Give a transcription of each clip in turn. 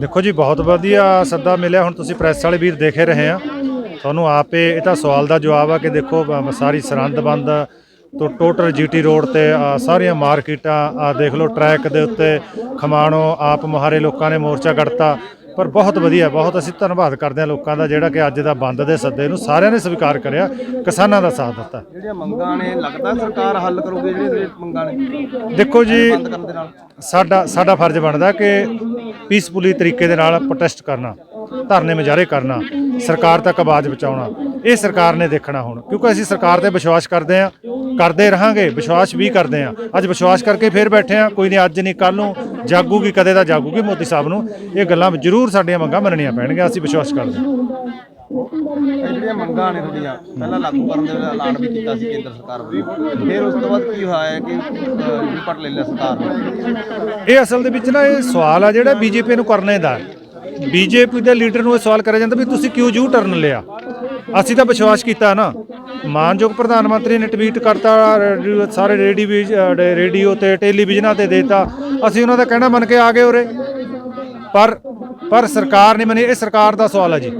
ਦੇਖੋ ਜੀ, ਬਹੁਤ ਵਧੀਆ ਸੱਦਾ ਮਿਲਿਆ। ਹੁਣ ਤੁਸੀਂ ਪ੍ਰੈਸ ਵਾਲੇ ਵੀਰ ਦੇਖੇ ਰਹੇ ਆ। ਤੁਹਾਨੂੰ ਆਪੇ ਇਹ ਤਾਂ ਸਵਾਲ ਦਾ ਜਵਾਬ ਆ ਕਿ ਦੇਖੋ ਸਾਰੀ ਸਰਹੰਦ ਬੰਦ ਤੋਂ ਟੋਟਲ ਜੀਟੀ ਰੋਡ ਤੇ ਸਾਰੀਆਂ ਮਾਰਕੀਟਾਂ ਦੇਖ ਲਓ, ਟਰੈਕ ਦੇ ਉੱਤੇ ਖਮਾਣੋ ਆਪ ਮੁਹਾਰੇ ਲੋਕਾਂ ਨੇ ਮੋਰਚਾ ਕੱਢਤਾ। ਪਰ ਬਹੁਤ ਵਧੀਆ ਬਹੁਤ ਅਸੀਂ ਧੰਨਵਾਦ ਕਰਦੇ ਹਾਂ ਲੋਕਾਂ ਦਾ ਜਿਹੜਾ ਕਿ ਅੱਜ ਦਾ ਬੰਦ ਦੇ ਸੱਦੇ ਨੂੰ ਸਾਰਿਆਂ ਨੇ ਸਵੀਕਾਰ ਕਰਿਆ ਕਿਸਾਨਾਂ ਦਾ ਸਾਥ ਦਿੱਤਾ। ਜਿਹੜੀਆਂ ਮੰਗਾਂ ਨੇ ਲੱਗਦਾ ਸਰਕਾਰ ਹੱਲ ਕਰੂਗੀ ਜਿਹੜੀਆਂ ਜਿਹੜੀਆਂ ਮੰਗਾਂ ਨੇ? ਦੇਖੋ ਜੀ ਸਾਡਾ ਸਾਡਾ ਫਰਜ਼ ਬਣਦਾ ਕਿ ਪੀਸਫੁਲੀ ਤਰੀਕੇ ਦੇ ਨਾਲ ਪ੍ਰੋਟੈਸਟ ਕਰਨਾ। ਧਰਨੇ ਮੁਜ਼ਾਹਰੇ ਕਰਨਾ ਸਰਕਾਰ ਤੱਕ ਆਵਾਜ਼ ਪਹੁੰਚਾਉਣਾ ਇਹ ਸਰਕਾਰ ਨੇ ਦੇਖਣਾ ਹੁਣ। ਕਿਉਂਕਿ ਅਸੀਂ ਸਰਕਾਰ ਤੇ ਵਿਸ਼ਵਾਸ ਕਰਦੇ ਹਾਂ ਕਰਦੇ ਰਹਾਂਗੇ ਵਿਸ਼ਵਾਸ ਵੀ ਕਰਦੇ ਹਾਂ। ਅੱਜ ਵਿਸ਼ਵਾਸ ਕਰਕੇ ਫੇਰ ਬੈਠੇ ਹਾਂ ਕੋਈ ਨਹੀਂ ਅੱਜ ਨਹੀਂ ਕੱਲ ਨੂੰ ਜਾਗੂਗੀ ਕਦੇ ਤਾਂ ਜਾਗੂਗੀ ਮੋਦੀ ਸਾਹਿਬ ਨੂੰ। ਇਹ ਗੱਲਾਂ ਜ਼ਰੂਰ ਸਾਡੀਆਂ ਮੰਗਾਂ ਮੰਨਣੀਆਂ ਪੈਣਗੀਆਂ ਅਸੀਂ ਵਿਸ਼ਵਾਸ ਕਰਦੇ ਹਾਂ। ਇਹ ਜਿਹੜੀਆਂ ਮੰਗਾਂ ਨੇ ਤੁਹਾਡੀਆਂ ਪਹਿਲਾਂ ਲਾਗੂ ਕਰਨ ਦੇ ਐਲਾਨ ਵੀ ਕੀਤਾ ਸੀ ਕੇਂਦਰ ਸਰਕਾਰ ਵੱਲੋਂ। ਫਿਰ ਉਸ ਤੋਂ ਬਾਅਦ ਕੀ ਹੋਇਆ ਹੈ ਕਿ ਰਿਪੋਰਟ ਲੈ ਲਿਆ ਸਰਕਾਰ ਨੇ? ਇਹ ਅਸਲ ਦੇ ਵਿੱਚ ਨਾ ਇਹ ਸਵਾਲ ਆ ਜਿਹੜਾ ਬੀਜੇਪੀ ਨੂੰ ਕਰਨੇ ਦਾ। ਬੀਜੇਪੀ ਦੇ ਲੀਡਰ ਨੂੰ ਇਹ ਸਵਾਲ ਕਰਿਆ ਜਾਂਦਾ ਵੀ ਤੁਸੀਂ ਕਿਉਂ ਯੂ ਟਰਨ ਲਿਆ? ਅਸੀਂ ਤਾਂ ਵਿਸ਼ਵਾਸ ਕੀਤਾ ਨਾ। ਮਾਨਯੋਗ ਪ੍ਰਧਾਨ ਮੰਤਰੀ ਨੇ ਟਵੀਟ ਕਰਤਾ ਸਾਰੇ ਰੇਡੀਓ ਰੇਡੀਓ ਤੇ ਟੈਲੀਵਿਜ਼ਨਾਂ ਤੇ ਦੇਤਾ। ਅਸੀਂ ਉਹਨਾਂ ਦਾ ਕਹਿਣਾ ਮੰਨ ਕੇ ਆ ਗਏ ਉਰੇ। ਪਰ ਪਰ ਸਰਕਾਰ ਨਹੀਂ ਮੰਨੀ, ਇਹ ਸਰਕਾਰ ਦਾ ਸਵਾਲ ਹੈ ਜੀ।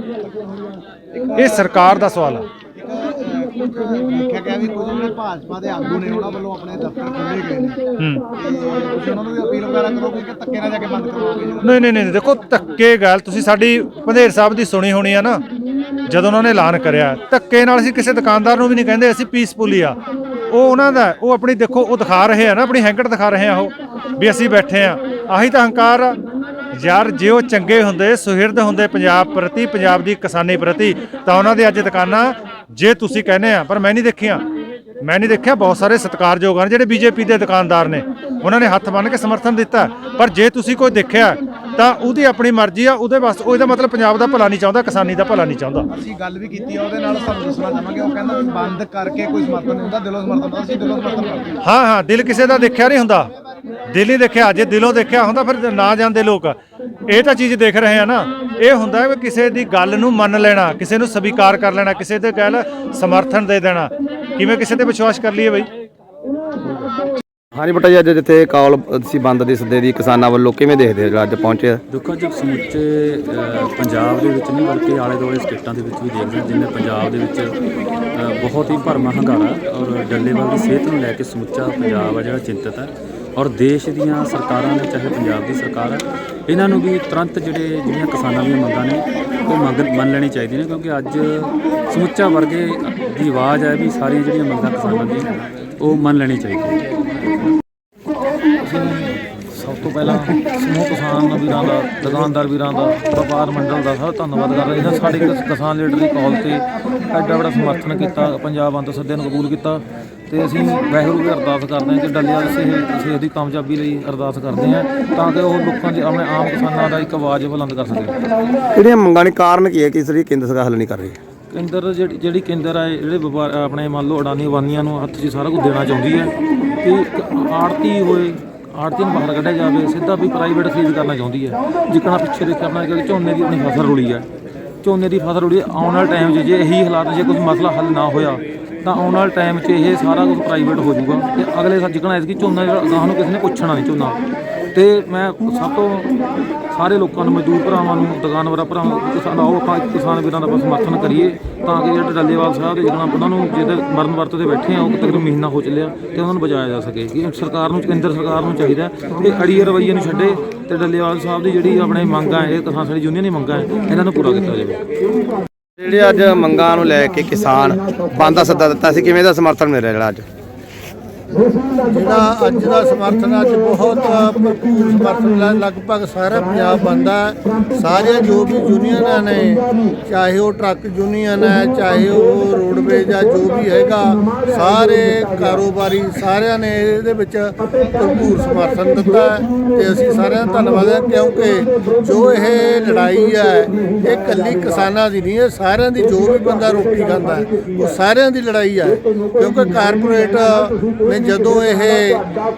ਇਹ ਸਰਕਾਰ ਦਾ ਸਵਾਲ ਹੈ ਦੇਖਿਆ ਗਿਆ ਵੀ ਕੁਝ ਜਿਹੜੇ ਭਾਜਪਾ ਦੇ ਆਗੂ ਨੇ ਉਹਨਾਂ ਵੱਲੋਂ ਆਪਣੇ ਦਫ਼ਤਰ ਖੋਲੇ ਗਏ ਨੇ। ਹੂੰ। ਤੇ ਤੁਸੀਂ ਉਹਨਾਂ ਨੂੰ ਵੀ ਅਪੀਲ ਵਗੈਰਾ ਕਰੋਗੇ ਕਿ ਧੱਕੇ ਨਾਲ ਜਾ ਕੇ ਬੰਦ ਕਰਵਾਓਗੇ ਨਹੀਂ ਨਹੀਂ ਨਹੀਂ ਦੇਖੋ ਧੱਕੇ ਗੱਲ ਤੁਸੀਂ ਸਾਡੀ ਪੰਧੇਰ ਸਾਹਿਬ ਦੀ ਸੁਣੀ ਹੋਣੀ ਆ ਨਾ ਜਦੋਂ ਉਹਨਾਂ ਨੇ ਐਲਾਨ ਕਰਿਆ ਧੱਕੇ ਨਾਲ ਅਸੀਂ ਕਿਸੇ ਦੁਕਾਨਦਾਰ ਨੂੰ ਵੀ ਨਹੀਂ ਕਹਿੰਦੇ ਅਸੀਂ ਪੀਸਫੁਲੀ ਆ। ਉਹ ਉਹਨਾਂ ਦਾ ਉਹ ਆਪਣੀ ਦੇਖੋ ਉਹ ਦਿਖਾ ਰਹੇ ਆ ਨਾ ਆਪਣੀ ਹੈਂਕੜ ਦਿਖਾ ਰਹੇ ਆ ਉਹ ਵੀ ਅਸੀਂ ਬੈਠੇ ਆ। ਆਹੀ ਤਾਂ ਹੰਕਾਰ ਆ। ਯਾਰ ਜੇ ਉਹ ਚੰਗੇ ਹੁੰਦੇ ਸੁਹਿਰਦ ਹੁੰਦੇ ਪੰਜਾਬ ਪ੍ਰਤੀ ਪੰਜਾਬ ਦੀ ਕਿਸਾਨੀ ਪ੍ਰਤੀ ਤਾਂ ਉਹਨਾਂ ਦੇ ਅੱਜ ਦੁਕਾਨਾਂ ਜੇ ਤੁਸੀਂ ਕਹਿੰਦੇ ਆ ਪਰ ਮੈਂ ਨਹੀਂ ਦੇਖੀਆਂ। ਮੈਂ ਨਹੀਂ ਦੇਖਿਆ ਬਹੁਤ ਸਾਰੇ ਸਤਿਕਾਰਯੋਗ ਹਨ ਜਿਹੜੇ ਬੀਜੇਪੀ ਦੇ ਦੁਕਾਨਦਾਰ ਨੇ। ਉਹਨਾਂ ਨੇ ਹੱਥ ਬੰਨ੍ਹ ਕੇ ਸਮਰਥਨ ਦਿੱਤਾ। ਪਰ ਜੇ ਤੁਸੀਂ ਕੋਈ ਦੇਖਿਆ ਤਾਂ ਉਹਦੀ ਆਪਣੀ ਮਰਜ਼ੀ ਆ ਉਹਦੇ ਵਾਸਤੇ ਉਹਦਾ ਮਤਲਬ ਪੰਜਾਬ ਦਾ ਭਲਾ ਨਹੀਂ ਚਾਹੁੰਦਾ ਕਿਸਾਨੀ ਦਾ ਭਲਾ ਨਹੀਂ ਚਾਹੁੰਦਾ। ਅਸੀਂ ਗੱਲ ਵੀ ਕੀਤੀ ਆ ਉਹਦੇ ਨਾਲ ਤੁਹਾਨੂੰ ਦੱਸਣਾ ਚਾਹਾਂਗੇ। ਉਹ ਕਹਿੰਦਾ ਵੀ ਬੰਦ ਕਰਕੇ ਕੋਈ ਸਮਰਥਨ ਨਹੀਂ ਹੁੰਦਾ ਦਿਲੋਂ ਸਮਰਥਨ ਹੁੰਦਾ ਅਸੀਂ ਦਿਲੋਂ ਸਮਰਥਨ ਕਰਦੇ ਹਾਂ। ਹਾਂ ਹਾਂ ਦਿਲ ਕਿਸੇ ਦਾ ਦੇਖਿਆ ਨਹੀਂ ਹੁੰਦਾ। ਦਿਲ ਹੀ ਦੇਖਿਆ ਜੇ ਦਿਲੋਂ ਦੇਖਿਆ ਹੁੰਦਾ ਫਿਰ ਨਾ ਜਾਂਦੇ ਲੋਕ। ਇਹ ਤਾਂ ਚੀਜ਼ ਦੇਖ ਰਹੇ ਆ ਨਾ ਇਹ ਹੁੰਦਾ ਹੈ ਵੀ ਕਿਸੇ ਦੀ ਗੱਲ ਨੂੰ ਮੰਨ ਲੈਣਾ ਕਿਸੇ ਨੂੰ ਸਵੀਕਾਰ ਕਰ ਲੈਣਾ ਕਿਸੇ ਦੇ ਗੱਲ ਸਮਰਥਨ ਦੇ ਦੇਣਾ। ਕਿਵੇਂ ਕਿਸੇ ਤੇ ਵਿਸ਼ਵਾਸ ਕਰ ਲਈਏ ਬਈ? ਹਾਂਜੀ ਬਟਾ ਜੀ ਅੱਜ ਜਿੱਥੇ ਕਾਲ ਸੀ ਬੰਦ ਦੇ ਸੱਦੇ ਦੀ ਕਿਸਾਨਾਂ ਵੱਲੋਂ ਕਿਵੇਂ ਦੇਖਦੇ ਹੋ ਜਿਹੜਾ ਅੱਜ ਪਹੁੰਚੇ ਦੇਖੋ ਅੱਜ ਸਮੁੱਚੇ ਅ, ਪੰਜਾਬ ਦੇ ਵਿੱਚ ਨਹੀਂ ਬਲਕਿ ਆਲੇ ਦੁਆਲੇ ਸਟੇਟਾਂ ਦੇ ਵਿੱਚ ਵੀ ਦੇਖਦੇ ਹਾਂ ਜਿਵੇਂ ਪੰਜਾਬ ਦੇ ਵਿੱਚ ਅ, ਬਹੁਤ ਹੀ ਭਰਮਾ ਹੰਗਾਰਾ ਔਰ ਡੱਲੇਵਾਲ ਦੀ ਸਿਹਤ ਨੂੰ ਲੈ ਕੇ ਸਮੁੱਚਾ ਪੰਜਾਬ ਆ ਜਿਹੜਾ ਚਿੰਤਤ ਹੈ। ਔਰ ਦੇਸ਼ ਦੀਆਂ ਸਰਕਾਰਾਂ ਨੇ, ਚਾਹੇ ਪੰਜਾਬ ਦੀ ਸਰਕਾਰ ਹੈ, ਇਹਨਾਂ ਨੂੰ ਵੀ ਤੁਰੰਤ ਜਿਹੜੇ, ਜਿਹੜੀਆਂ ਕਿਸਾਨਾਂ ਦੀਆਂ ਮੰਗਾਂ ਨੇ, ਉਹ ਮੰਗ ਮੰਨ ਲੈਣੀ ਚਾਹੀਦੀ ਨੇ, ਕਿਉਂਕਿ ਅੱਜ ਸਮੁੱਚਾ ਵਰਗੇ ਦੀ ਆਵਾਜ਼ ਹੈ ਵੀ ਸਾਰੀਆਂ ਜਿਹੜੀਆਂ ਮੰਗਾਂ ਕਿਸਾਨਾਂ ਦੀਆਂ, ਉਹ ਮੰਨ ਲੈਣੀ ਚਾਹੀਦੀ ਹੈ। ਸਭ ਤੋਂ ਪਹਿਲਾਂ ਸਮੂਹ ਕਿਸਾਨ ਵੀਰਾਂ ਦਾ ਦੁਕਾਨਦਾਰ ਵੀਰਾਂ ਦਾ ਵਪਾਰ ਮੰਡਲ ਦਾ ਸਭ ਧੰਨਵਾਦ ਕਰ ਰਹੇ ਹਾਂ। ਸਾਡੇ ਕਿਸ- ਕਿਸਾਨ ਲੀਡਰ ਦੀ ਕਾਲ ਤੇ ਐਡਾ ਬੜਾ ਸਮਰਥਨ ਕੀਤਾ ਪੰਜਾਬ ਬੰਦ ਸੱਦੇ ਨੂੰ ਕਬੂਲ ਕੀਤਾ ਤੇ ਅਸੀਂ ਵਾਹਿਗੁਰੂ ਦੀ ਅਰਦਾਸ ਕਰਦੇ ਹਾਂ ਕਿ ਡੱਲਿਆ ਸਿਹਤ ਸਿਹਤ ਦੀ ਕਾਮਯਾਬੀ ਲਈ ਅਰਦਾਸ ਕਰਦੇ ਹਾਂ ਤਾਂ ਕਿ ਉਹ ਲੋਕਾਂ ਦੇ ਆਪਣੇ ਆਮ ਕਿਸਾਨਾਂ ਦਾ ਇੱਕ ਆਵਾਜ਼ ਬੁਲੰਦ ਕਰ ਸਕੇ। ਜਿਹੜੀਆਂ ਮੰਗਾਂ ਨੇ ਕਾਰਨ ਕੀ ਹੈ ਕਿ ਇਸ ਲਈ ਕੇਂਦਰ ਸਰਕਾਰ ਹੱਲ ਨਹੀਂ ਕਰ ਰਹੀ? ਕੇਂਦਰ ਜਿਹੜੀ ਜਿਹੜੀ ਕੇਂਦਰ ਹੈ ਜਿਹੜੇ ਵਪਾਰ ਆਪਣੇ ਮੰਨ ਲਓ ਅਡਾਨੀ ਵਾਨੀਆਂ ਨੂੰ ਹੱਥ 'ਚ ਸਾਰਾ ਕੁਝ ਦੇਣਾ ਚਾਹੁੰਦੀ ਹੈ ਕਿ ਆੜਤੀ ਹੋਏ ਆੜਤੀ ਨੂੰ ਬਾਹਰ ਕੱਢਿਆ ਜਾਵੇ, ਸਿੱਧਾ ਵੀ ਪ੍ਰਾਈਵੇਟ ਖਰੀਦ ਕਰਨਾ ਚਾਹੁੰਦੀ ਹੈ। ਜਿੱਕਣਾ ਪਿੱਛੇ ਦੇਖਿਆ ਆਪਣਾ ਕਿ ਝੋਨੇ ਦੀ ਆਪਣੀ ਫਸਲ ਰੁਲੀ ਹੈ। ਝੋਨੇ ਦੀ ਫਸਲ ਰੁਲੀ ਆਉਣ ਵਾਲੇ ਟਾਈਮ 'ਚ ਜੇ ਇਹੀ ਹਾਲਾਤ ਜੇ ਕੋਈ ਮਸਲਾ ਹੱਲ ਨਾ ਹੋਇਆ, ਤਾਂ ਆਉਣ ਵਾਲੇ ਟਾਈਮ 'ਚ ਇਹ ਸਾਰਾ ਕੁਝ ਪ੍ਰਾਈਵੇਟ ਹੋ ਜਾਊਗਾ। ਤੇ ਅਗਲੇ ਸਾਲ ਜਿੱਕਣਾ ਐਸਕੀ ਝੋਨਾ ਜਿਹੜਾ ਅਗਾਂਹ ਨੂੰ ਕਿਸੇ ਨੇ ਪੁੱਛਣਾ ਨਹੀਂ ਝੋਨਾ। ਤੇ ਮੈਂ ਸਭ ਤੋਂ ਸਾਰੇ ਲੋਕਾਂ ਨੂੰ, ਮਜ਼ਦੂਰ ਭਰਾਵਾਂ ਨੂੰ, ਦੁਕਾਨਦਾਰ ਭਰਾਵਾਂ ਨੂੰ ਕਿਸਾਨ ਆਓ ਆਪਾਂ ਕਿਸਾਨ ਵੀਰਾਂ ਦਾ ਆਪਾਂ ਸਮਰਥਨ ਕਰੀਏ ਤਾਂ ਕਿ ਜਿਹੜੇ ਡੱਲੇਵਾਲ ਸਾਹਿਬ ਦੇ ਜਿਹੜਾ ਉਹਨਾਂ ਨੂੰ ਜਿਹਦੇ ਮਰਨ ਵਰਤ ਤੇ ਬੈਠੇ ਆ, ਉਹ ਤਕਰੀਬਨ ਮਹੀਨਾ ਹੋ ਚੱਲਿਆ ਤੇ ਉਹਨਾਂ ਨੂੰ ਬਚਾਇਆ ਜਾ ਸਕੇ। ਕਿ ਸਰਕਾਰ ਨੂੰ, ਕੇਂਦਰ ਸਰਕਾਰ ਨੂੰ ਚਾਹੀਦਾ ਕਿ ਅੜੀਏ ਰਵਈਏ ਨੂੰ ਛੱਡੇ ਤੇ ਡੱਲੇਵਾਲ ਸਾਹਿਬ ਦੀ ਜਿਹੜੀ ਆਪਣੇ ਮੰਗਾਂ ਇਹ ਕਿਸਾਨ ਸਾਡੀ ਯੂਨੀਅਨ ਦੀ ਮੰਗਾਂ ਹੈ, ਇਹਨਾਂ ਨੂੰ ਪੂਰਾ ਕੀਤਾ ਜਾਵੇ। ਜਿਹੜੇ ਅੱਜ ਮੰਗਾਂ ਨੂੰ ਲੈ ਕੇ ਕਿਸਾਨ ਬੰਦ ਦਾ ਸੱਦਾ ਦਿੱਤਾ ਸੀ, ਕਿਵੇਂ ਦਾ ਸਮਰਥਨ ਮਿਲ ਰਿਹਾ ਜਿਹੜਾ ਅੱਜ? ਜਿਹੜਾ ਅੱਜ ਦਾ ਸਮਰਥਨ ਅੱਜ ਬਹੁਤ ਭਰਪੂਰ ਸਮਰਥਨ ਲ- ਲਗਭਗ ਸਾਰਾ ਪੰਜਾਬ ਬੰਦਾ ਹੈ। ਸਾਰੀਆਂ ਜੋ ਵੀ ਯੂਨੀਅਨਾਂ ਨੇ, ਚਾਹੇ ਉਹ ਟਰੱਕ ਯੂਨੀਅਨ ਹੈ, ਚਾਹੇ ਉਹ ਰੋਡਵੇਜ ਆ ਜੋ ਵੀ ਹੈਗਾ, ਸਾਰੇ ਕਾਰੋਬਾਰੀ ਸਾਰਿਆਂ ਨੇ ਇਹਦੇ ਵਿੱਚ ਭਰਪੂਰ ਸਮਰਥਨ ਦਿੱਤਾ ਹੈ ਤੇ ਅਸੀਂ ਸਾਰਿਆਂ ਦਾ ਧੰਨਵਾਦ ਹੈ ਕਿਉਂਕਿ ਜੋ ਇਹ ਲੜਾਈ ਹੈ, ਇਹ ਕੱਲੀ ਕਿਸਾਨਾਂ ਦੀ ਨਹੀਂ ਹੈ ਸਾਰਿਆਂ ਦੀ ਜੋ ਵੀ ਬੰਦਾ ਰੋਟੀ ਖਾਂਦਾ ਉਹ ਸਾਰਿਆਂ ਦੀ ਲੜਾਈ ਹੈ। ਕਿਉਂਕਿ ਕਾਰਪੋਰੇਟ ਤੇ ਜਦੋਂ ਇਹ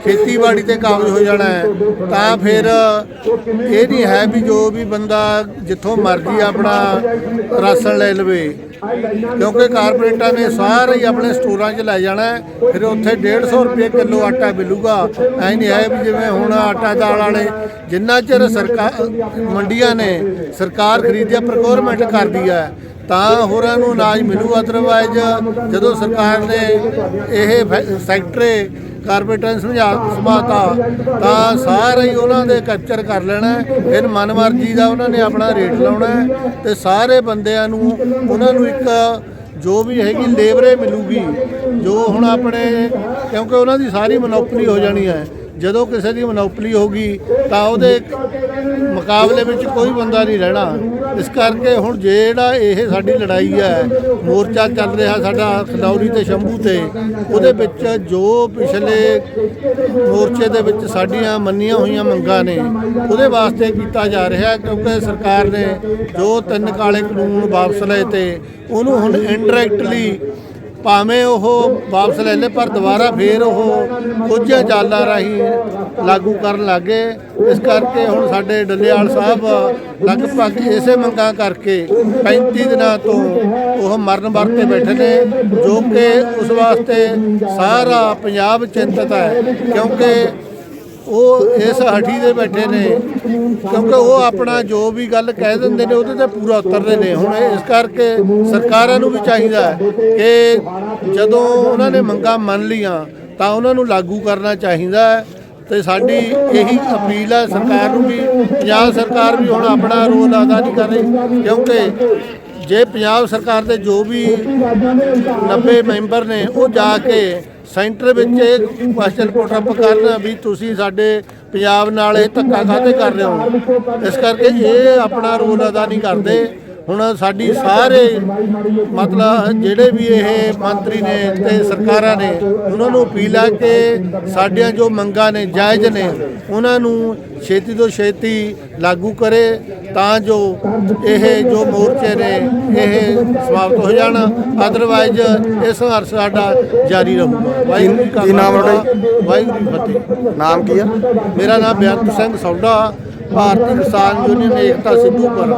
ਖੇਤੀਬਾੜੀ ਤੇ ਕਾਬਜ ਹੋ ਜਾਣਾ ਹੈ, ਤਾਂ ਫਿਰ ਇਹ ਨਹੀਂ ਹੈ ਵੀ ਜੋ ਵੀ ਬੰਦਾ ਜਿੱਥੋਂ ਮਰਜ਼ੀ ਆਪਣਾ ਰਾਸ਼ਨ ਲੈ ਲਵੇ। ਕਿਉਂਕਿ ਕਾਰਪੋਰੇਟਾਂ ਨੇ ਸਾਰੇ ਹੀ ਆਪਣੇ ਸਟੋਰਾਂ 'ਚ ਲੈ ਜਾਣਾ ਫਿਰ ਉੱਥੇ 150 ਰੁਪਏ ਕਿਲੋ ਆਟਾ ਮਿਲੂਗਾ। ਐ ਨਹੀਂ ਹੈ ਵੀ ਜਿਵੇਂ ਹੁਣ ਆਟਾ ਦਾਲ ਵਾਲੇ ਜਿੰਨਾ ਚਿਰ ਸਰਕਾਰ ਮੰਡੀਆਂ ਨੇ, ਸਰਕਾਰ ਖਰੀਦਿਆ ਪ੍ਰੋਕੁਰਮੈਂਟ ਕਰਦੀ ਹੈ ਤਾਂ ਹੋਰਾਂ ਨੂੰ ਅਨਾਜ ਮਿਲੂ ਅਦਰਵਾਇਜ਼ ਜਦੋਂ ਸਰਕਾਰ ਨੇ ਇਹ ਫੈ- ਸੈਕਟਰ ਕਾਰਪੋਰੇਟਾਂ ਸਮਝਾ ਸਮਾਤਾ ਤਾਂ ਸਾਰੇ ਹੀ ਉਹਨਾਂ ਦੇ ਕੈਪਚਰ ਕਰ ਲੈਣਾ ਹੈ। ਫਿਰ ਮਨਮਰਜ਼ੀ ਦਾ ਉਹਨਾਂ ਨੇ ਆਪਣਾ ਰੇਟ ਲਾਉਣਾ ਹੈ ਤੇ ਸਾਰੇ ਬੰਦਿਆਂ ਨੂੰ, ਉਹਨਾਂ ਨੂੰ ਇੱਕ ਜੋ ਵੀ ਹੈਗੀ ਲੇਬਰੇ ਮਿਲੂਗੀ, ਜੋ ਹੁਣ ਆਪਣੇ, ਕਿਉਂਕਿ ਉਹਨਾਂ ਦੀ ਸਾਰੀ ਮਨੋਪਲੀ ਹੋ ਜਾਣੀ ਹੈ ਜਦੋਂ ਕਿਸੇ ਦੀ ਮਨੋਪਲੀ ਹੋਗੀ ਤਾਂ ਉਹਦੇ ਮੁਕਾਬਲੇ ਵਿੱਚ ਕੋਈ ਬੰਦਾ ਨਹੀਂ ਰਹਿਣਾ। ਇਸ ਕਰਕੇ ਹੁਣ ਜਿਹੜਾ ਇਹ ਸਾਡੀ ਲੜਾਈ ਹੈ, ਮੋਰਚਾ ਚੱਲ ਰਿਹਾ ਸਾਡਾ ਖਦੌਰੀ ਤੇ ਸ਼ੰਭੂ ਤੇ, ਉਹਦੇ ਵਿੱਚ ਜੋ ਪਿਛਲੇ ਮੋਰਚੇ ਦੇ ਵਿੱਚ ਸਾਡੀਆਂ ਮੰਨੀਆਂ ਹੋਈਆਂ ਮੰਗਾਂ ਨੇ, ਉਹਦੇ ਵਾਸਤੇ ਕੀਤਾ ਜਾ ਰਿਹਾ ਕਿਉਂਕਿ ਸਰਕਾਰ ਨੇ ਜੋ ਤਿੰਨ ਕਾਲੇ ਕਾਨੂੰਨ ਵਾਪਸ ਲਏ ਤੇ ਉਹਨੂੰ ਹੁਣ ਇਨਡਾਇਰੈਕਟਲੀ ਭਾਵੇਂ ਉਹ ਵਾਪਸ ਲੈ ਲੈ, ਪਰ ਦੁਬਾਰਾ ਫੇਰ ਉਹ ਕੁਝ ਚਾਲਾਂ ਰਾਹੀਂ ਲਾਗੂ ਕਰਨ ਲੱਗੇ। ਇਸ ਕਰਕੇ ਹੁਣ ਸਾਡੇ ਡੱਲੇਵਾਲ ਸਾਹਿਬ ਲਗਭਗ ਇਸੇ ਮੰਗਾਂ ਕਰਕੇ 35 ਦਿਨਾਂ ਤੋਂ ਉਹ ਮਰਨ ਵਰਤੇ ਬੈਠੇ ਨੇ, ਜੋ ਕਿ ਉਸ ਵਾਸਤੇ ਸਾਰਾ ਪੰਜਾਬ ਚਿੰਤਤ ਹੈ, ਕਿਉਂਕਿ ਉਹ ਇਸ ਹਠੀ ਦੇ ਬੈਠੇ ਨੇ, ਕਿਉਂਕਿ ਉਹ ਆਪਣਾ ਜੋ ਵੀ ਗੱਲ ਕਹਿ ਦਿੰਦੇ ਨੇ, ਉਹਦੇ ਤੇ ਪੂਰਾ ਉਤਰਦੇ ਨੇ। ਹੁਣ ਇਸ ਕਰਕੇ ਸਰਕਾਰਾਂ ਨੂੰ ਵੀ ਚਾਹੀਦਾ ਹੈ ਕਿ ਜਦੋਂ ਉਹਨਾਂ ਨੇ ਮੰਗਾਂ ਮੰਨ ਲੀਆਂ ਤਾਂ ਉਹਨਾਂ ਨੂੰ ਲਾਗੂ ਕਰਨਾ ਚਾਹੀਦਾ ਹੈ। ਤੇ ਸਾਡੀ ਇਹੀ ਅਪੀਲ ਹੈ, ਸਰਕਾਰ ਨੂੰ ਵੀ, ਪੰਜਾਬ ਸਰਕਾਰ ਵੀ ਹੁਣ ਆਪਣਾ ਰੋਲ ਅਦਾ ਨਹੀਂ ਕਰ ਰਹੀ, ਕਿਉਂਕਿ ਜੇ ਪੰਜਾਬ ਸਰਕਾਰ ਦੇ ਜੋ ਵੀ 90 ਮੈਂਬਰ ਨੇ, ਉਹ ਜਾ ਕੇ ਸੈਂਟਰ ਵਿੱਚ ਇਹ ਕੁਐਸਚਨ ਪੁੱਟ ਕਰਨ ਵੀ ਤੁਸੀਂ ਸਾਡੇ ਪੰਜਾਬ ਨਾਲ ਇਹ ਧੱਕਾ ਕਾਹਤੇ ਕਰ ਰਹੇ ਹੋ? ਇਸ ਕਰਕੇ ਇਹ ਆਪਣਾ ਰੋਲ ਅਦਾ ਨਹੀਂ ਕਰਦੇ। ਹੁਣ ਸਾਡੀ ਸਾਰੇ ਮਤਲਬ ਜਿਹੜੇ ਵੀ ਇਹ ਮੰਤਰੀ ਨੇ ਤੇ ਸਰਕਾਰਾਂ ਨੇ ਉਹਨਾਂ ਨੂੰ ਅਪੀਲ ਹੈ ਕਿ ਸਾਡੀਆਂ ਜੋ ਮੰਗਾਂ ਨੇ ਜਾਇਜ਼ ਨੇ ਉਹਨਾਂ ਨੂੰ ਛੇਤੀ ਤੋਂ ਛੇਤੀ ਲਾਗੂ ਕਰੇ ਤਾਂ ਜੋ ਇਹ ਜੋ ਮੋਰਚੇ ਨੇ ਇਹ ਸਮਾਪਤ ਹੋ ਜਾਣ। ਅਦਰਵਾਈਜ਼ ਇਹ ਸੰਘਰਸ਼ ਸਾਡਾ ਜਾਰੀ ਰਹੂਗਾ। ਵਾਹਿਗੁਰੂ ਜੀ ਕਾ ਨਾਮ ਹੈ ਤੁਹਾਡਾ ਵਾਹਿਗੁਰੂ ਜੀ ਫਤਿਹ। ਨਾਮ ਕੀ ਆ? ਮੇਰਾ ਨਾਮ ਬੇਅੰਤ ਸਿੰਘ ਸੌਡਾ ਭਾਰਤੀ ਕਿਸਾਨ ਯੂਨੀਅਨ ਏਕਤਾ ਸਿੱਧੂਪੁਰ